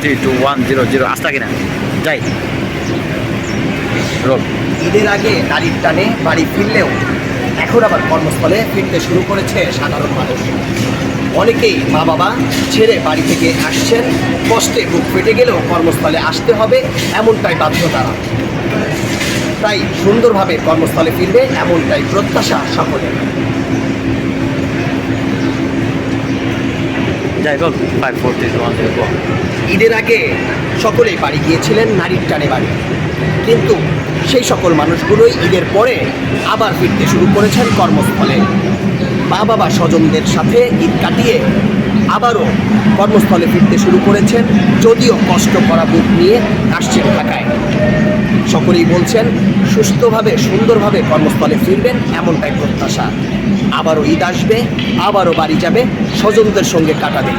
Three two one zero zero আসতা কিনা? যাই। Role. ঈদের আগে গাড়ির টানে বাড়ি ফিরলেও এখন আবার কর্মস্থলে ফিরতে শুরু করেছে সাধারণ মানুষ। অনেকেই মা বাবা ছেড়ে বাড়ি থেকে আসছেন, কষ্টে বুক ফেটে গেলেও কর্মস্থলে আসতে হবে এমনটাই বাধ্য তারা। তাই সুন্দরভাবে কর্মস্থলে ফিরবে এমনটাই প্রত্যাশা সকলের। যাই হোক ফাইভ ফোর থ্রি ওয়ান ঈদের আগে সকলেই বাড়ি গিয়েছিলেন নারীর টানে বাড়ি। কিন্তু সেই সকল মানুষগুলোই ঈদের পরে আবার ফিরতে শুরু করেছেন কর্মস্থলে। মা বাবা স্বজনদের সাথে ঈদ কাটিয়ে আবারও কর্মস্থলে ফিরতে শুরু করেছেন। যদিও কষ্ট করা বুক নিয়ে আসছেন ঢাকায়। সকলেই বলছেন, সুস্থভাবে, সুন্দরভাবে কর্মস্থলে ফিরবেন, এমনটাই প্রত্যাশা। আবারও ঈদ আসবে, আবারও বাড়ি যাবে, স্বজনদের সঙ্গে কাটাবে।